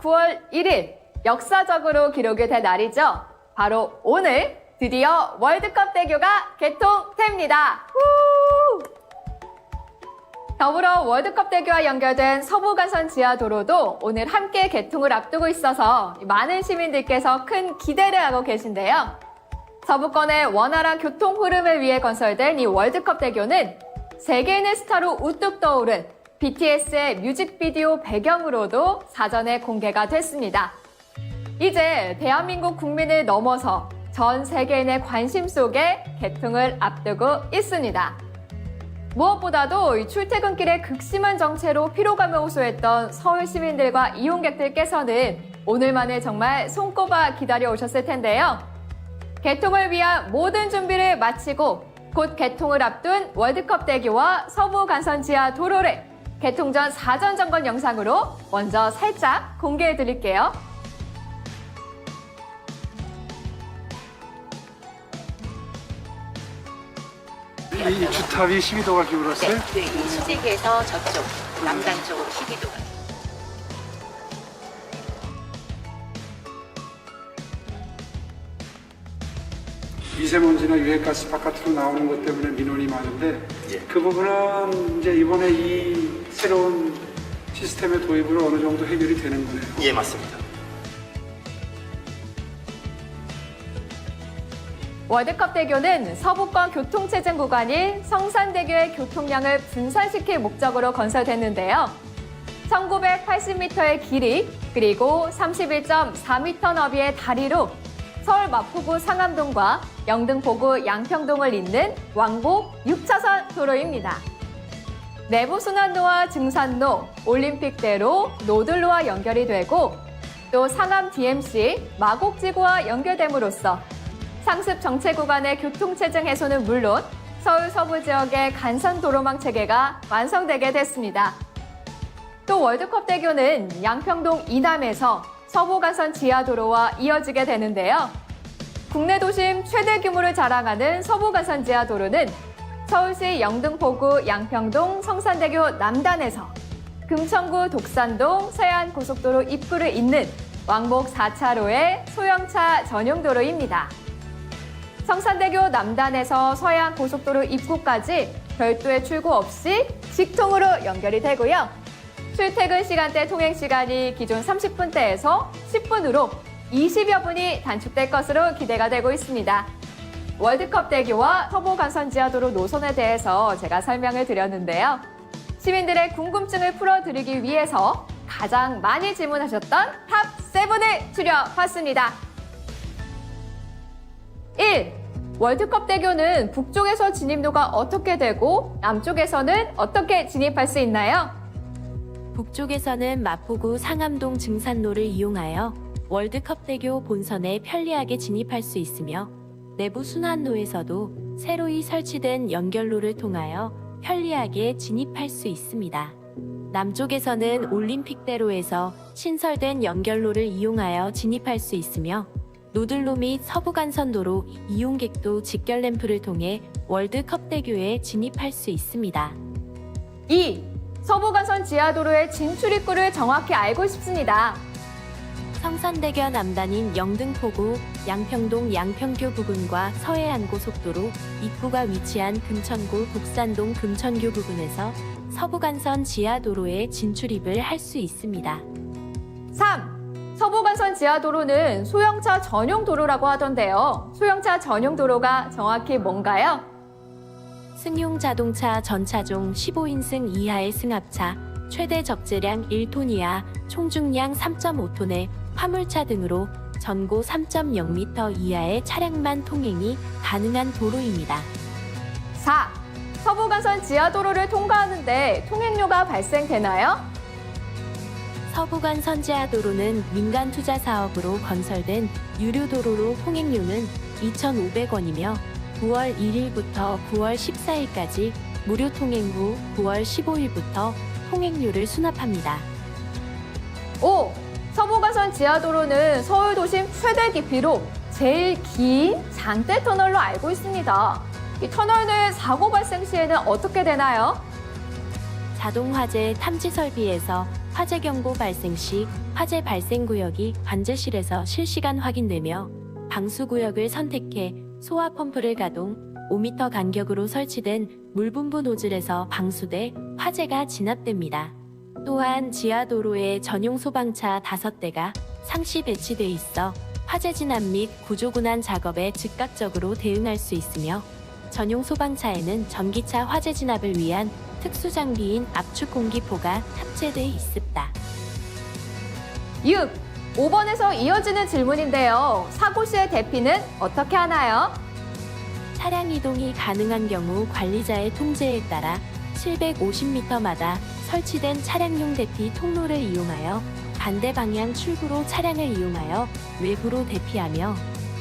2021년 9월 1일 역사적으로 기록이 된 날이죠. 바로 오늘 드디어 월드컵 대교가 개통됩니다. 후! 더불어 월드컵 대교와 연결된 서부간선 지하도로도 오늘 함께 개통을 앞두고 있어서 많은 시민들께서 큰 기대를 하고 계신데요. 서부권의 원활한 교통 흐름을 위해 건설된 이 월드컵 대교는 세계인의 스타로 우뚝 떠오른 BTS의 뮤직비디오 배경으로도 사전에 공개가 됐습니다. 이제 대한민국 국민을 넘어서 전 세계인의 관심 속에 개통을 앞두고 있습니다. 무엇보다도 이 출퇴근길에 극심한 정체로 피로감을 호소했던 서울 시민들과 이용객들께서는 오늘만을 정말 손꼽아 기다려 오셨을 텐데요. 개통을 위한 모든 준비를 마치고 곧 개통을 앞둔 월드컵 대교와 서부 간선 지하 도로를 개통 전 사전 점검 영상으로 먼저 살짝 공개해 드릴게요. 이 주탑이 12도가 기울었어요? 네, 이 수직에서 저쪽 남단 쪽으로 12도가. 미세먼지나 유해가스 바깥으로 나오는 것 때문에 민원이 많은데 예. 그 부분은 이제 이번에 이 새로운 시스템의 도입으로 어느 정도 해결이 되는 거네요. 예, 맞습니다. 월드컵 대교는 서부권 교통체증 구간인 성산대교의 교통량을 분산시킬 목적으로 건설됐는데요. 1980m의 길이 그리고 31.4m 너비의 다리로 서울 마포구 상암동과 영등포구 양평동을 잇는 왕복 6차선 도로입니다. 내부순환로와 증산로, 올림픽대로, 노들로와 연결이 되고 또 상암 DMC, 마곡지구와 연결됨으로써 상습 정체 구간의 교통체증 해소는 물론 서울 서부 지역의 간선 도로망 체계가 완성되게 됐습니다. 또 월드컵 대교는 양평동 이남에서 서부 간선 지하도로와 이어지게 되는데요. 국내 도심 최대 규모를 자랑하는 서부 간선 지하도로는 서울시 영등포구 양평동 성산대교 남단에서 금천구 독산동 서해안 고속도로 입구를 잇는 왕복 4차로의 소형차 전용 도로입니다. 성산대교 남단에서 서해안 고속도로 입구까지 별도의 출구 없이 직통으로 연결이 되고요. 출퇴근 시간대 통행 시간이 기존 30분대에서 10분으로 20여 분이 단축될 것으로 기대가 되고 있습니다. 월드컵 대교와 터보 간선 지하도로 노선에 대해서 제가 설명을 드렸는데요. 시민들의 궁금증을 풀어드리기 위해서 가장 많이 질문하셨던 탑 7을 추려봤습니다. 1. 월드컵 대교는 북쪽에서 진입로가 어떻게 되고 남쪽에서는 어떻게 진입할 수 있나요? 북쪽에서는 마포구 상암동 증산로를 이용하여 월드컵 대교 본선에 편리하게 진입할 수 있으며 내부 순환로에서도 새로이 설치된 연결로를 통하여 편리하게 진입할 수 있습니다. 남쪽에서는 올림픽대로에서 신설된 연결로를 이용하여 진입할 수 있으며 노들로 및 서부간선도로 이용객도 직결 램프를 통해 월드컵 대교에 진입할 수 있습니다. 2. 서부간선 지하도로의 진출 입구를 정확히 알고 싶습니다. 성산대교 남단인 영등포구 양평동 양평교 부근과 서해안 고 속도로 입구가 위치한 금천구 북산동 금천교 부근에서 서부간선 지하도로에 진출입을 할 수 있습니다. 3. 서부간선 지하도로는 소형차 전용 도로라고 하던데요. 소형차 전용 도로가 정확히 뭔가요? 승용 자동차 전차종 15인승 이하의 승합차, 최대 적재량 1톤 이하, 총중량 3.5톤의 화물차 등으로 전고 3.0m 이하의 차량만 통행이 가능한 도로입니다. 4. 서부간선 지하도로를 통과하는데 통행료가 발생되나요? 서부간 선 지하도로는 민간 투자 사업으로 건설된 유료 도로로 통행료는 2,500원이며 9월 1일부터 9월 14일까지 무료 통행 후 9월 15일부터 통행료를 수납합니다. 5. 서부간선 지하도로는 서울 도심 최대 깊이로 제일 긴 장대 터널로 알고 있습니다. 이 터널 내 사고 발생 시에는 어떻게 되나요? 자동 화재 탐지 설비에서 화재 경보 발생 시 화재 발생 구역이 관제실에서 실시간 확인되며 방수 구역을 선택해 소화 펌프를 가동 5m 간격으로 설치된 물분부 노즐에서 방수돼 화재가 진압됩니다. 또한 지하 도로에 전용 소방차 5대가 상시 배치돼 있어 화재 진압 및 구조군안 작업에 즉각적으로 대응할 수 있으며 전용 소방차에는 전기차 화재 진압을 위한 특수 장비인 압축 공기포가 탑재돼 있습니다. 6. 5번에서 이어지는 질문인데요. 사고 시의 대피는 어떻게 하나요? 차량 이동이 가능한 경우 관리자의 통제에 따라 750m마다 설치된 차량용 대피 통로를 이용하여 반대 방향 출구로 차량을 이용하여 외부로 대피하며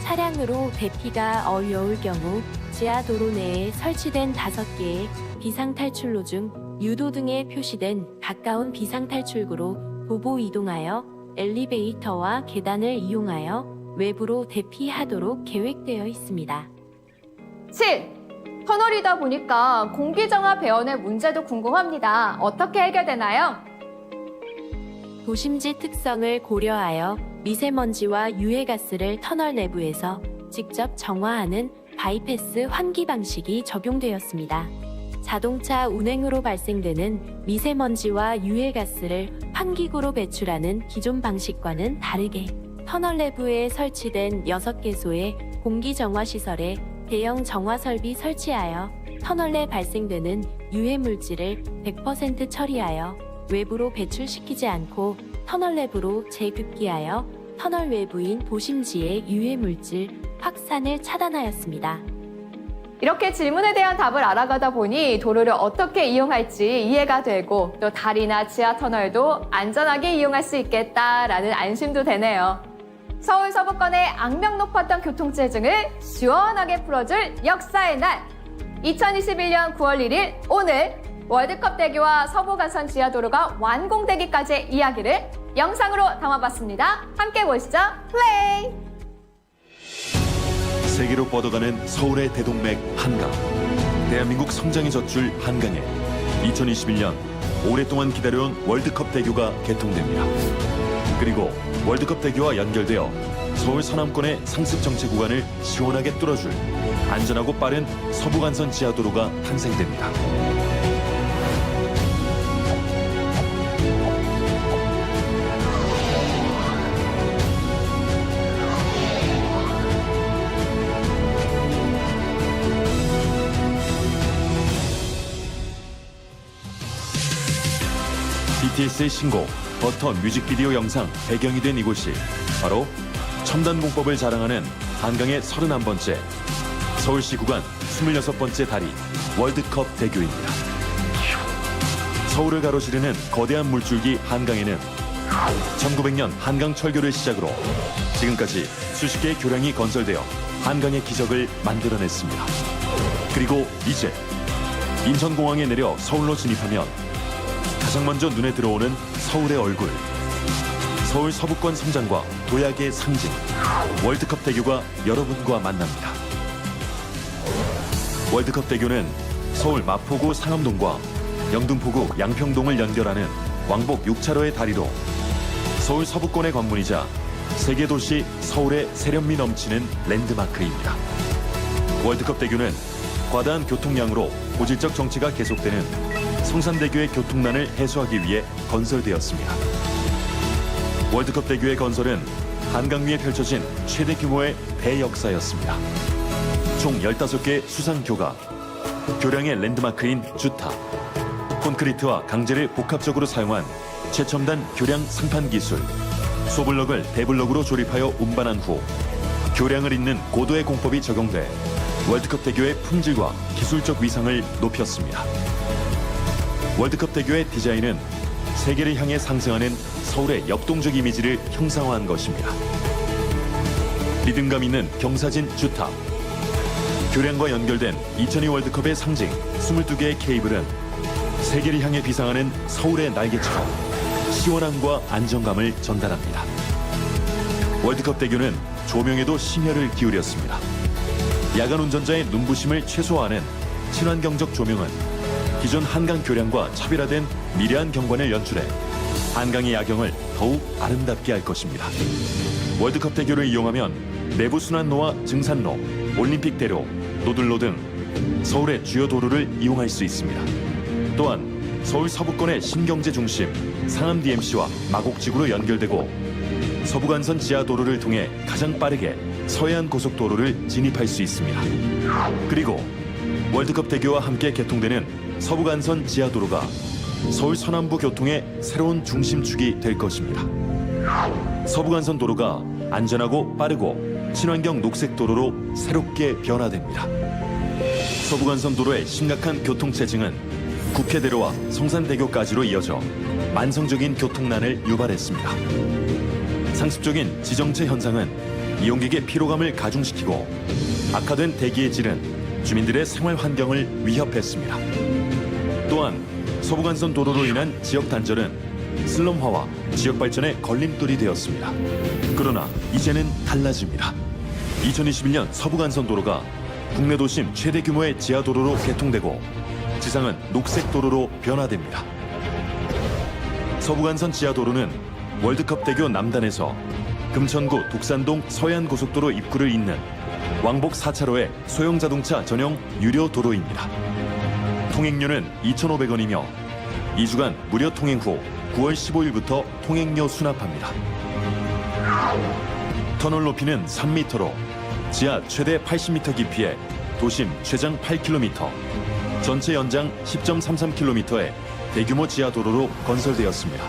차량으로 대피가 어려울 경우 지하 도로 내에 설치된 5개의 비상탈출로 중 유도 등에 표시된 가까운 비상탈출구로 도보 이동하여 엘리베이터와 계단을 이용하여 외부로 대피하도록 계획되어 있습니다. 7. 터널이다 보니까 공기정화 배원의 문제도 궁금합니다. 어떻게 해결되나요? 도심지 특성을 고려하여 미세먼지와 유해가스를 터널 내부에서 직접 정화하는 바이패스 환기 방식이 적용되었습니다. 자동차 운행으로 발생되는 미세먼지와 유해가스를 환기구로 배출하는 기존 방식과는 다르게 터널 내부에 설치된 6개소의 공기 정화 시설에 대형 정화 설비 설치하여 터널 내 발생되는 유해 물질을 100% 처리하여 외부로 배출시키지 않고 터널 내부로 재급기하여 터널 외부인 도심지의 유해 물질 확산을 차단하였습니다. 이렇게 질문에 대한 답을 알아가다 보니 도로를 어떻게 이용할지 이해가 되고 또 다리나 지하 터널도 안전하게 이용할 수 있겠다라는 안심도 되네요. 서울 서부권의 악명 높았던 교통체증을 시원하게 풀어줄 역사의 날. 2021년 9월 1일 오늘 월드컵 대교와 서부간선 지하도로가 완공되기까지의 이야기를 영상으로 담아봤습니다. 함께 보시죠. 플레이! 세계로 뻗어가는 서울의 대동맥 한강. 대한민국 성장의 젖줄 한강에 2021년 오랫동안 기다려온 월드컵 대교가 개통됩니다. 그리고 월드컵 대교와 연결되어 서울 서남권의 상습 정체 구간을 시원하게 뚫어줄 안전하고 빠른 서부간선 지하도로가 탄생됩니다. BTS의 신곡 버터 뮤직비디오 영상 배경이 된 이곳이 바로 첨단 공법을 자랑하는 한강의 31번째 서울시 구간 26번째 다리 월드컵 대교입니다. 서울을 가로지르는 거대한 물줄기 한강에는 1900년 한강 철교를 시작으로 지금까지 수십 개의 교량이 건설되어 한강의 기적을 만들어냈습니다. 그리고 이제 인천공항에 내려 서울로 진입하면 가장 먼저 눈에 들어오는 서울의 얼굴. 서울 서부권 성장과 도약의 상징. 월드컵 대교가 여러분과 만납니다. 월드컵 대교는 서울 마포구 상암동과 영등포구 양평동을 연결하는 왕복 6차로의 다리로 서울 서부권의 관문이자 세계 도시 서울의 세련미 넘치는 랜드마크입니다. 월드컵 대교는 과다한 교통량으로 고질적 정체가 계속되는 성산대교의 교통난을 해소하기 위해 건설되었습니다. 월드컵 대교의 건설은 한강 위에 펼쳐진 최대 규모의 대역사였습니다. 총 15개 수상 교가, 교량의 랜드마크인 주타, 콘크리트와 강제를 복합적으로 사용한 최첨단 교량 상판 기술, 소블럭을 대블럭으로 조립하여 운반한 후 교량을 잇는 고도의 공법이 적용돼 월드컵 대교의 품질과 기술적 위상을 높였습니다. 월드컵 대교의 디자인은 세계를 향해 상승하는 서울의 역동적 이미지를 형상화한 것입니다. 리듬감 있는 경사진 주탑, 교량과 연결된 2002 월드컵의 상징 22개의 케이블은 세계를 향해 비상하는 서울의 날개처럼 시원함과 안정감을 전달합니다. 월드컵 대교는 조명에도 심혈을 기울였습니다. 야간 운전자의 눈부심을 최소화하는 친환경적 조명은 기존 한강 교량과 차별화된 미래한 경관을 연출해 한강의 야경을 더욱 아름답게 할 것입니다. 월드컵 대교를 이용하면 내부 순환로와 증산로, 올림픽대로, 노들로 등 서울의 주요 도로를 이용할 수 있습니다. 또한 서울 서부권의 신경제 중심 상암 DMC와 마곡지구로 연결되고 서부간선 지하 도로를 통해 가장 빠르게 서해안 고속도로를 진입할 수 있습니다. 그리고 월드컵 대교와 함께 개통되는 서부간선 지하도로가 서울 서남부 교통의 새로운 중심축이 될 것입니다. 서부간선 도로가 안전하고 빠르고 친환경 녹색 도로로 새롭게 변화됩니다. 서부간선 도로의 심각한 교통체증은 국회대로와 성산대교까지로 이어져 만성적인 교통난을 유발했습니다. 상습적인 지정체 현상은 이용객의 피로감을 가중시키고 악화된 대기의 질은 주민들의 생활 환경을 위협했습니다. 또한 서부간선 도로로 인한 지역 단절은 슬럼화와 지역 발전의 걸림돌이 되었습니다. 그러나 이제는 달라집니다. 2021년 서부간선 도로가 국내 도심 최대 규모의 지하 도로로 개통되고 지상은 녹색 도로로 변화됩니다. 서부간선 지하 도로는 월드컵 대교 남단에서 금천구 독산동 서해안 고속도로 입구를 잇는 왕복 4차로의 소형 자동차 전용 유료 도로입니다. 통행료는 2,500원이며 2주간 무료 통행 후 9월 15일부터 통행료 수납합니다. 터널 높이는 3m로 지하 최대 80m 깊이의 도심 최장 8km, 전체 연장 10.33km의 대규모 지하 도로로 건설되었습니다.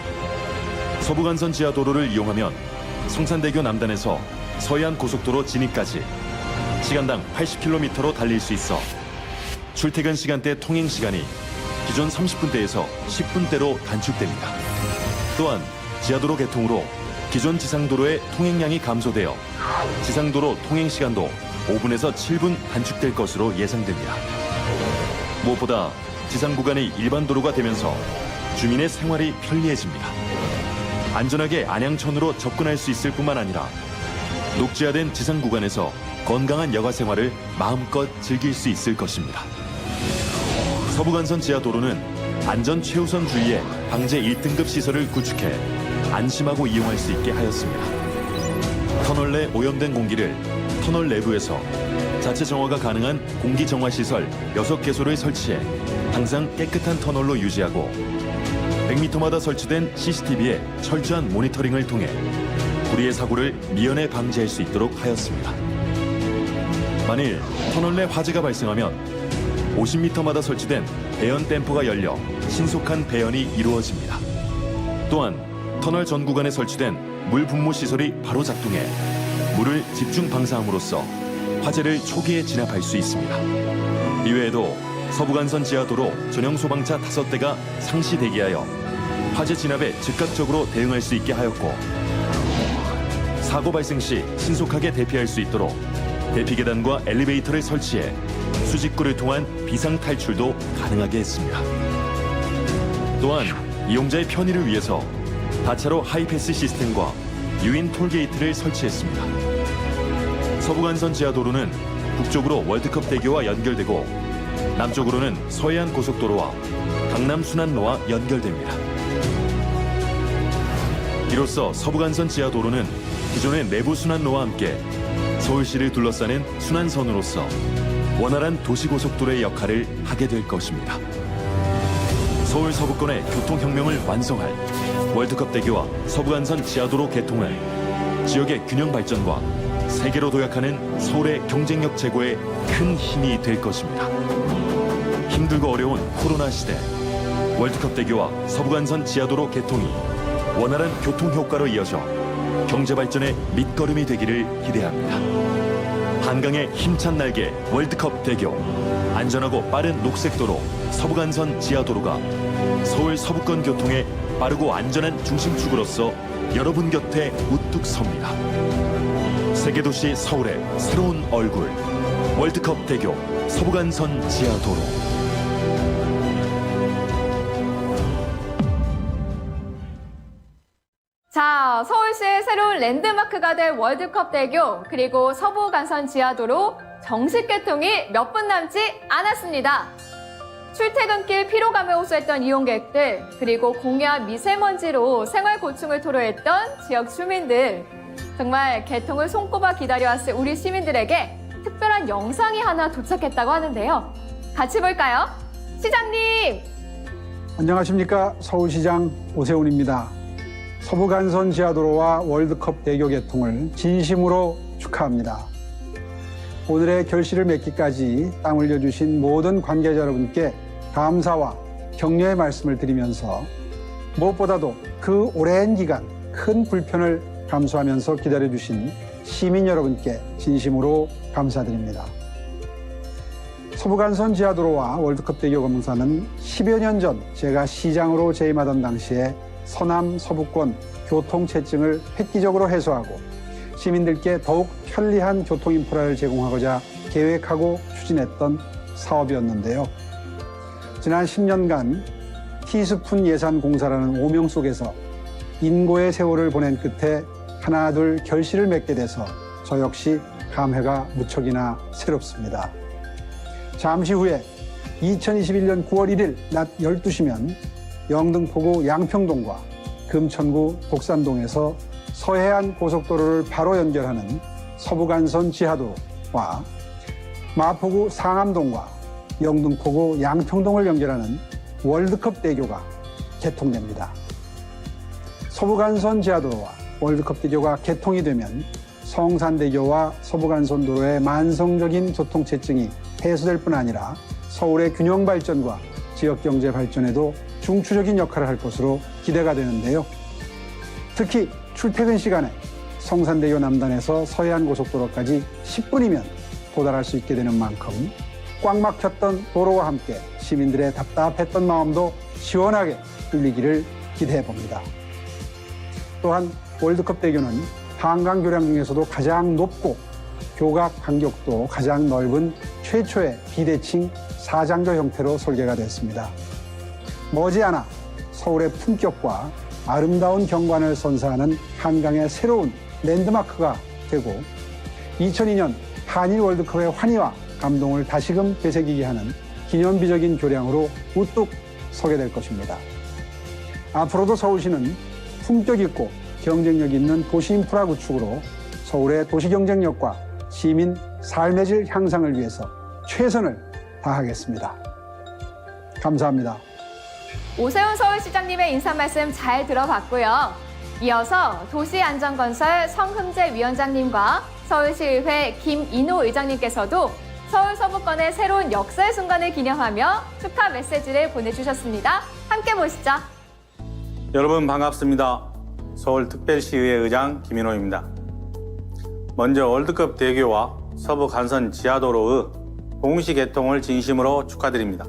서부간선 지하 도로를 이용하면 성산대교 남단에서 서해안 고속도로 진입까지 시간당 80km로 달릴 수 있어 출퇴근 시간대 통행 시간이 기존 30분대에서 10분대로 단축됩니다. 또한 지하도로 개통으로 기존 지상도로의 통행량이 감소되어 지상도로 통행 시간도 5분에서 7분 단축될 것으로 예상됩니다. 무엇보다 지상 구간이 일반 도로가 되면서 주민의 생활이 편리해집니다. 안전하게 안양천으로 접근할 수 있을 뿐만 아니라 녹지화된 지상 구간에서 건강한 여가 생활을 마음껏 즐길 수 있을 것입니다. 서부간선 지하도로는 안전 최우선 주의에 방제 1등급 시설을 구축해 안심하고 이용할 수 있게 하였습니다. 터널 내 오염된 공기를 터널 내부에서 자체 정화가 가능한 공기 정화 시설 6개소를 설치해 항상 깨끗한 터널로 유지하고 100m마다 설치된 CCTV의 철저한 모니터링을 통해 불의의 사고를 미연에 방지할 수 있도록 하였습니다. 만일 터널 내 화재가 발생하면 50m마다 설치된 배연 댐퍼가 열려 신속한 배연이 이루어집니다. 또한 터널 전 구간에 설치된 물 분무 시설이 바로 작동해 물을 집중 방사함으로써 화재를 초기에 진압할 수 있습니다. 이외에도 서부간선 지하도로 전용 소방차 5대가 상시 대기하여 화재 진압에 즉각적으로 대응할 수 있게 하였고 사고 발생 시 신속하게 대피할 수 있도록 대피 계단과 엘리베이터를 설치해 수직구를 통한 비상 탈출도 가능하게 했습니다. 또한 이용자의 편의를 위해서 다차로 하이패스 시스템과 유인 톨게이트를 설치했습니다. 서부간선 지하도로는 북쪽으로 월드컵 대교와 연결되고 남쪽으로는 서해안 고속도로와 강남 순환로와 연결됩니다. 이로써 서부간선 지하도로는 기존의 내부 순환로와 함께 서울시를 둘러싸는 순환선으로서 원활한 도시고속도로의 역할을 하게 될 것입니다. 서울 서부권의 교통혁명을 완성할 월드컵 대교와 서부간선 지하도로 개통은 지역의 균형 발전과 세계로 도약하는 서울의 경쟁력 제고에 큰 힘이 될 것입니다. 힘들고 어려운 코로나 시대 월드컵 대교와 서부간선 지하도로 개통이 원활한 교통 효과로 이어져 경제 발전의 밑거름이 되기를 기대합니다. 한강의 힘찬 날개 월드컵 대교 안전하고 빠른 녹색도로 서부간선 지하도로가 서울 서부권 교통의 빠르고 안전한 중심축으로서 여러분 곁에 우뚝 섭니다. 세계도시 서울의 새로운 얼굴 월드컵 대교 서부간선 지하도로 자, 서울시의 새로운 랜드마크가 될 월드컵 대교 그리고 서부 간선 지하도로 정식 개통이 몇 분 남지 않았습니다. 출퇴근길 피로감을 호소했던 이용객들, 그리고 공해와 미세먼지로 생활 고충을 토로했던 지역 주민들. 정말 개통을 손꼽아 기다려왔을 우리 시민들에게 특별한 영상이 하나 도착했다고 하는데요. 같이 볼까요? 시장님! 안녕하십니까 서울시장 오세훈입니다. 서부간선 지하도로와 월드컵 대교 개통을 진심으로 축하합니다. 오늘의 결실을 맺기까지 땀 흘려주신 모든 관계자 여러분께 감사와 격려의 말씀을 드리면서 무엇보다도 그 오랜 기간 큰 불편을 감수하면서 기다려주신 시민 여러분께 진심으로 감사드립니다. 서부간선 지하도로와 월드컵 대교 검사는 10여 년 전 제가 시장으로 재임하던 당시에 서남 서부권 교통체증을 획기적으로 해소하고 시민들께 더욱 편리한 교통 인프라를 제공하고자 계획하고 추진했던 사업이었는데요. 지난 10년간 티스푼 예산 공사라는 오명 속에서 인고의 세월을 보낸 끝에 하나둘 결실을 맺게 돼서 저 역시 감회가 무척이나 새롭습니다. 잠시 후에 2021년 9월 1일 낮 12시면 영등포구 양평동과 금천구 독산동에서 서해안 고속도로를 바로 연결하는 서부간선 지하도와 마포구 상암동과 영등포구 양평동을 연결하는 월드컵 대교가 개통됩니다. 서부간선 지하도로와 월드컵 대교가 개통이 되면 성산대교와 서부간선도로의 만성적인 교통체증이 해소될 뿐 아니라 서울의 균형 발전과 지역 경제 발전에도 중추적인 역할을 할 것으로 기대가 되는데요. 특히 출퇴근 시간에 성산대교 남단에서 서해안 고속도로까지 10분이면 도달할 수 있게 되는 만큼 꽉 막혔던 도로와 함께 시민들의 답답했던 마음도 시원하게 뚫리기를 기대해 봅니다. 또한 월드컵 대교는 한강 교량 중에서도 가장 높고 교각 간격도 가장 넓은 최초의 비대칭 사장조 형태로 설계가 됐습니다. 머지않아 서울의 품격과 아름다운 경관을 선사하는 한강의 새로운 랜드마크가 되고 2002년 한일 월드컵의 환희와 감동을 다시금 되새기게 하는 기념비적인 교량으로 우뚝 서게 될 것입니다. 앞으로도 서울시는 품격 있고 경쟁력 있는 도시 인프라 구축으로 서울의 도시 경쟁력과 시민 삶의 질 향상을 위해서 최선을 다하겠습니다. 감사합니다. 오세훈 서울시장님의 인사 말씀 잘 들어봤고요. 이어서 도시안전건설 성흠재 위원장님과 서울시의회 김인호 의장님께서도 서울 서부권의 새로운 역사의 순간을 기념하며 축하 메시지를 보내주셨습니다. 함께 보시죠. 여러분 반갑습니다. 서울특별시의회 의장 김인호입니다. 먼저 월드컵 대교와 서부 간선 지하도로의 동시 개통을 진심으로 축하드립니다.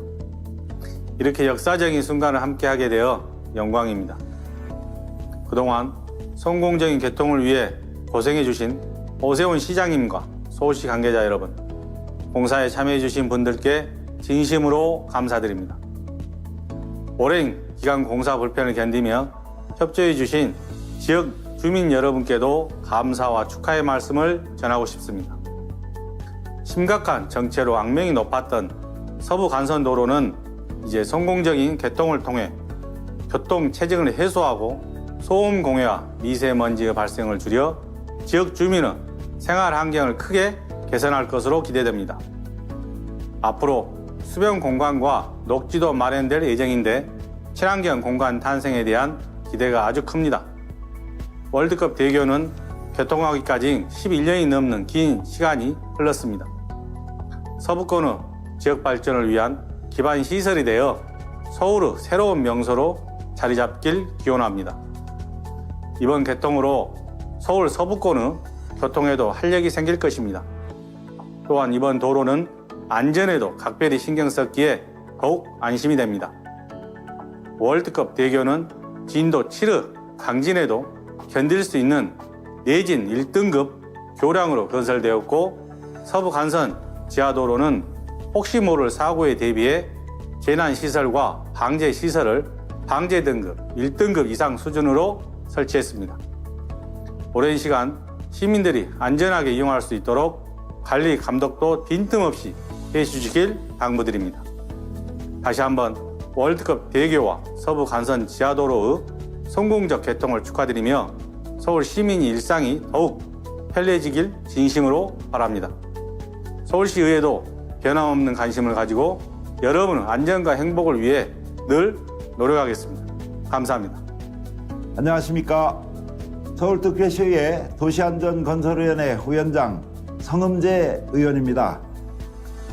이렇게 역사적인 순간을 함께하게 되어 영광입니다. 그동안 성공적인 개통을 위해 고생해주신 오세훈 시장님과 서울시 관계자 여러분, 공사에 참여해주신 분들께 진심으로 감사드립니다. 오랜 기간 공사 불편을 견디며 협조해주신 지역 주민 여러분께도 감사와 축하의 말씀을 전하고 싶습니다. 심각한 정체로 악명이 높았던 서부 간선 도로는 이제 성공적인 개통을 통해 교통 체증을 해소하고 소음 공해와 미세먼지의 발생을 줄여 지역 주민의 생활 환경을 크게 개선할 것으로 기대됩니다. 앞으로 수변 공간과 녹지도 마련될 예정인데 친환경 공간 탄생에 대한 기대가 아주 큽니다. 월드컵 대교는 개통하기까지 11년이 넘는 긴 시간이 흘렀습니다. 서부권의 지역 발전을 위한 기반 시설이 되어 서울의 새로운 명소로 자리 잡길 기원합니다. 이번 개통으로 서울 서부권의 교통에도 활력이 생길 것입니다. 또한 이번 도로는 안전에도 각별히 신경 썼기에 더욱 안심이 됩니다. 월드컵 대교는 진도 7의 강진에도 견딜 수 있는 내진 1등급 교량으로 건설되었고 서부 간선 지하도로는 혹시 모를 사고에 대비해 재난시설과 방제시설을 방제 등급 1등급 이상 수준으로 설치했습니다. 오랜 시간 시민들이 안전하게 이용할 수 있도록 관리 감독도 빈틈없이 해주시길 당부드립니다. 다시 한번 월드컵 대교와 서부 간선 지하도로의 성공적 개통을 축하드리며 서울 시민의 일상이 더욱 편리해지길 진심으로 바랍니다. 서울시 의회도 변함없는 관심을 가지고 여러분의 안전과 행복을 위해 늘 노력하겠습니다. 감사합니다. 안녕하십니까. 서울특별시의 도시안전건설위원회 후원장 성음재 의원입니다.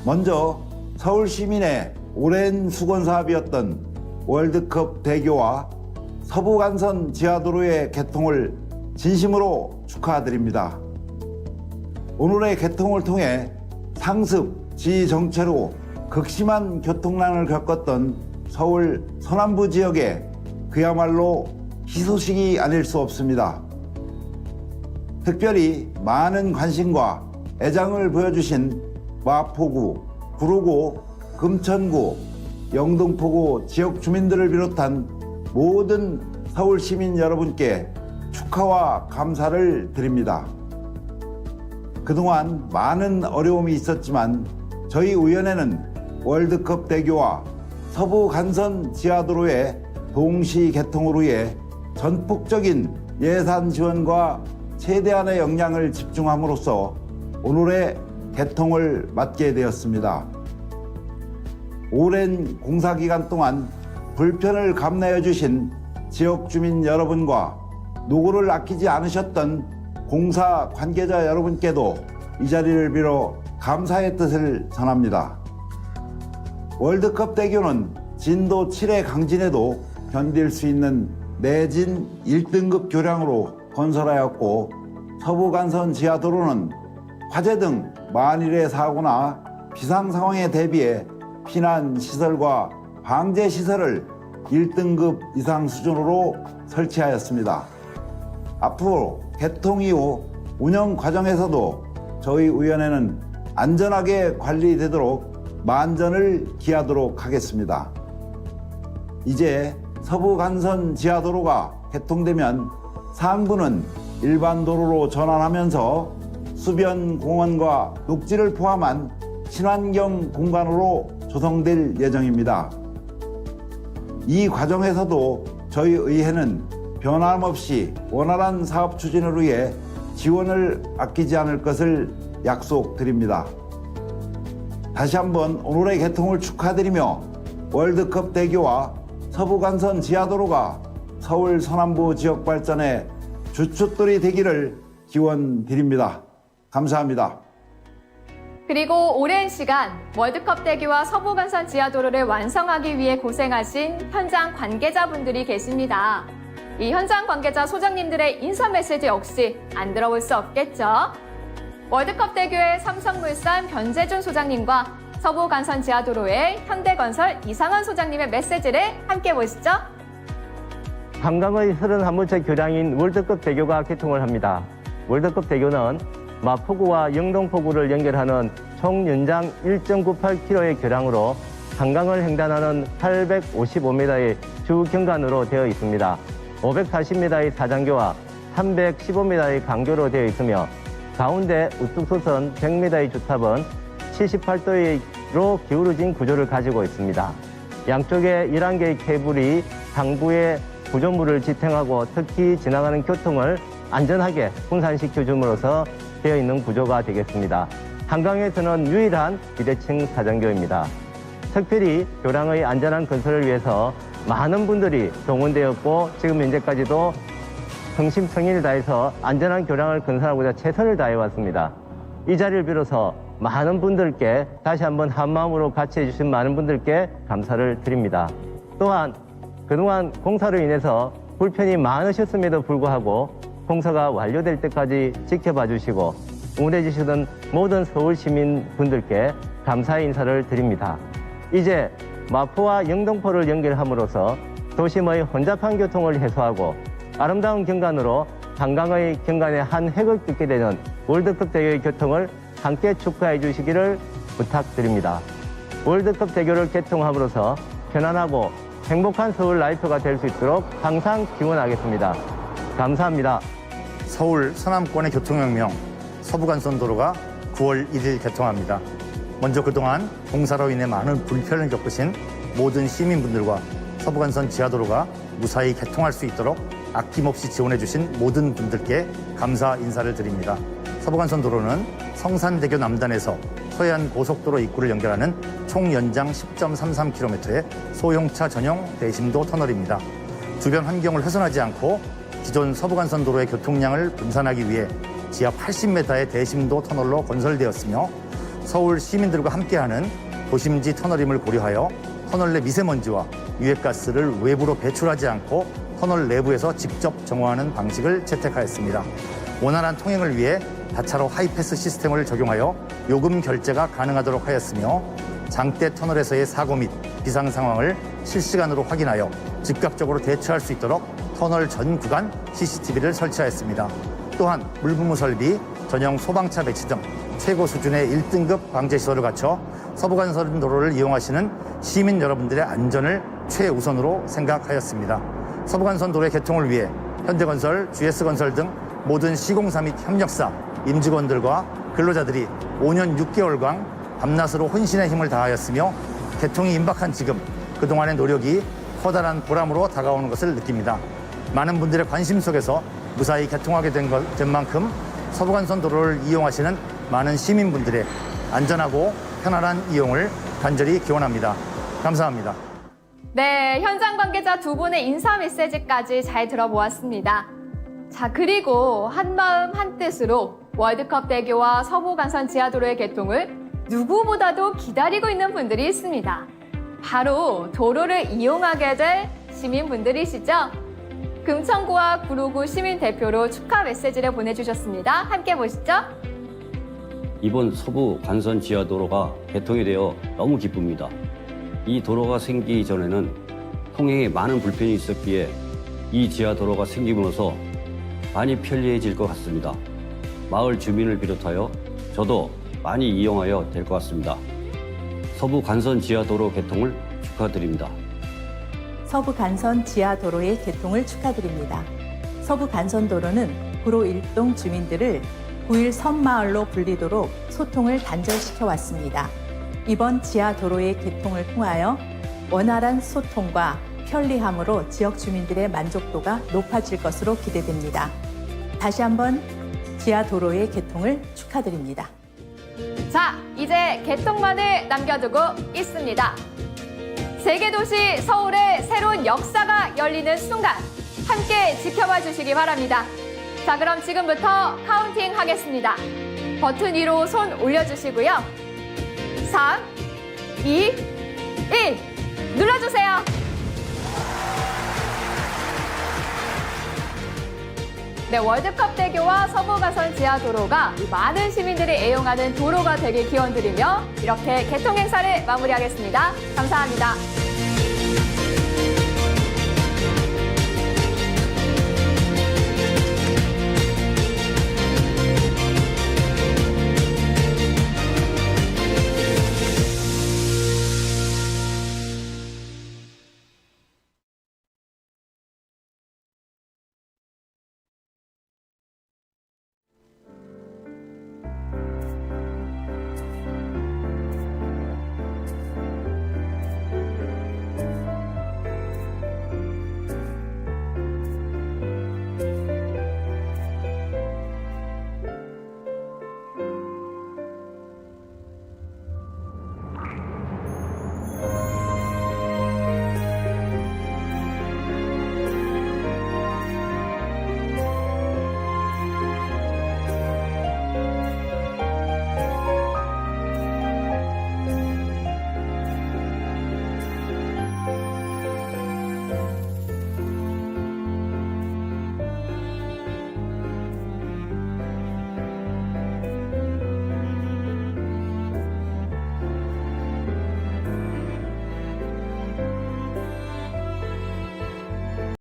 먼저 서울 시민의 오랜 수건 사업이었던 월드컵 대교와 서부간선 지하도로의 개통을 진심으로 축하드립니다. 오늘의 개통을 통해 상습, 지정체로 극심한 교통난을 겪었던 서울 서남부 지역에 그야말로 희소식이 아닐 수 없습니다. 특별히 많은 관심과 애정을 보여주신 마포구, 구로구, 금천구, 영등포구 지역 주민들을 비롯한 모든 서울 시민 여러분께 축하와 감사를 드립니다. 그동안 많은 어려움이 있었지만 저희 의원회는 월드컵 대교와 서부 간선 지하도로의 동시 개통으로 해 전폭적인 예산 지원과 최대한의 역량을 집중함으로써 오늘의 개통을 맞게 되었습니다. 오랜 공사 기간 동안 불편을 감내해 주신 지역 주민 여러분과 노고를 아끼지 않으셨던 공사 관계자 여러분께도 이 자리를 빌어 감사의 뜻을 전합니다. 월드컵 대교는 진도 7의 강진에도 견딜 수 있는 내진 1등급 교량으로 건설하였고 서부간선 지하도로는 화재 등 만일의 사고나 비상 상황에 대비해 피난 시설과 방제 시설을 1등급 이상 수준으로 설치하였습니다. 앞으로 개통 이후 운영 과정에서도 저희 의원회는 안전하게 관리되도록 만전을 기하도록 하겠습니다. 이제 서부 간선 지하도로가 개통되면 상부는 일반 도로로 전환하면서 수변 공원과 녹지를 포함한 친환경 공간으로 조성될 예정입니다. 이 과정에서도 저희 의회는 변함없이 원활한 사업 추진을 위해 지원을 아끼지 않을 것을 약속드립니다. 다시 한번 오늘의 개통을 축하드리며 월드컵 대교와 서부간선 지하도로가 서울 서남부 지역 발전의 주춧돌이 되기를 기원드립니다. 감사합니다. 그리고 오랜 시간 월드컵 대교와 서부간선 지하도로를 완성하기 위해 고생하신 현장 관계자분들이 계십니다. 이 현장 관계자 소장님들의 인사 메시지 역시 안 들어볼 수 없겠죠? 월드컵 대교의 삼성물산 변재준 소장님과 서부 간선 지하도로의 현대건설 이상원 소장님의 메시지를 함께 보시죠. 한강의 31물체 교량인 월드컵 대교가 개통을 합니다. 월드컵 대교는 마포구와 영동포구를 연결하는 총 연장 1.98km의 교량으로 한강을 횡단하는 855m의 주 경관으로 되어 있습니다. 540m의 사장교와 315m의 강교로 되어 있으며 가운데 우뚝 솟은 100m의 주탑은 78도로 기울어진 구조를 가지고 있습니다. 양쪽에 11개의 케이블이 상부에 구조물을 지탱하고 특히 지나가는 교통을 안전하게 분산시켜 줌으로써 되어 있는 구조가 되겠습니다. 한강에서는 유일한 비대칭 사정교입니다. 특별히 교량의 안전한 건설을 위해서 많은 분들이 동원되었고 지금 현재까지도 성심성의를 다해서 안전한 교량을 건설하고자 최선을 다해왔습니다. 이 자리를 빌어서 많은 분들께 다시 한번 한마음으로 같이 해주신 많은 분들께 감사를 드립니다. 또한 그동안 공사로 인해서 불편이 많으셨음에도 불구하고 공사가 완료될 때까지 지켜봐 주시고 응원해 주시던 모든 서울 시민 분들께 감사의 인사를 드립니다. 이제 마포와 영등포를 연결함으로써 도심의 혼잡한 교통을 해소하고 아름다운 경관으로 한강의 경관에 한 획을 긋게 되는 월드컵 대교의 교통을 함께 축하해 주시기를 부탁드립니다. 월드컵 대교를 개통함으로써 편안하고 행복한 서울 라이프가 될 수 있도록 항상 기원하겠습니다. 감사합니다. 서울 서남권의 교통혁명 서부간선도로가 9월 1일 개통합니다. 먼저 그동안 공사로 인해 많은 불편을 겪으신 모든 시민분들과 서부간선 지하도로가 무사히 개통할 수 있도록 아낌없이 지원해주신 모든 분들께 감사 인사를 드립니다. 서부간선 도로는 성산대교 남단에서 서해안 고속도로 입구를 연결하는 총 연장 10.33km의 소형차 전용 대심도 터널입니다. 주변 환경을 훼손하지 않고 기존 서부간선 도로의 교통량을 분산하기 위해 지하 80m의 대심도 터널로 건설되었으며 서울 시민들과 함께하는 도심지 터널임을 고려하여 터널 내 미세먼지와 유해가스를 외부로 배출하지 않고 터널 내부에서 직접 정화하는 방식을 채택하였습니다. 원활한 통행을 위해 다차로 하이패스 시스템을 적용하여 요금 결제가 가능하도록 하였으며 장대 터널에서의 사고 및 비상 상황을 실시간으로 확인하여 즉각적으로 대처할 수 있도록 터널 전 구간 CCTV를 설치하였습니다. 또한 물부무 설비, 전용 소방차 배치 등 최고 수준의 1등급 방제 시설을 갖춰 서부간선 도로를 이용하시는 시민 여러분들의 안전을 최우선으로 생각하였습니다. 서부간선 도로의 개통을 위해 현대건설, GS건설 등 모든 시공사 및 협력사, 임직원들과 근로자들이 5년 6개월간 밤낮으로 혼신의 힘을 다하였으며 개통이 임박한 지금 그동안의 노력이 커다란 보람으로 다가오는 것을 느낍니다. 많은 분들의 관심 속에서 무사히 개통하게 된, 것, 된 만큼 서부간선 도로를 이용하시는 많은 시민분들의 안전하고 편안한 이용을 간절히 기원합니다. 감사합니다. 네, 현장 관계자 두 분의 인사 메시지까지 잘 들어보았습니다. 자, 그리고 한마음 한뜻으로 월드컵 대교와 서부 간선 지하도로의 개통을 누구보다도 기다리고 있는 분들이 있습니다. 바로 도로를 이용하게 될 시민분들이시죠? 금천구와 구로구 시민 대표로 축하 메시지를 보내주셨습니다. 함께 보시죠. 이번 서부 관선 지하 도로가 개통이 되어 너무 기쁩니다. 이 도로가 생기기 전에는 통행에 많은 불편이 있었기에 이 지하 도로가 생김으로써 많이 편리해질 것 같습니다. 마을 주민을 비롯하여 저도 많이 이용하여 될 것 같습니다. 서부 관선 지하 도로 개통을 축하드립니다. 서부 간선 지하 도로의 개통을 축하드립니다. 서부 간선 도로는 구로 일동 주민들을 9일 섬마을로 불리도록 소통을 단절시켜 왔습니다. 이번 지하도로의 개통을 통하여 원활한 소통과 편리함으로 지역 주민들의 만족도가 높아질 것으로 기대됩니다. 다시 한번 지하도로의 개통을 축하드립니다. 자, 이제 개통만을 남겨두고 있습니다. 세계도시 서울의 새로운 역사가 열리는 순간 함께 지켜봐 주시기 바랍니다. 자, 그럼 지금부터 카운팅 하겠습니다. 버튼 위로 손 올려주시고요. 3, 2, 1 눌러주세요. 네, 월드컵 대교와 서부가선 지하 도로가 많은 시민들이 애용하는 도로가 되길 기원드리며 이렇게 개통 행사를 마무리하겠습니다. 감사합니다.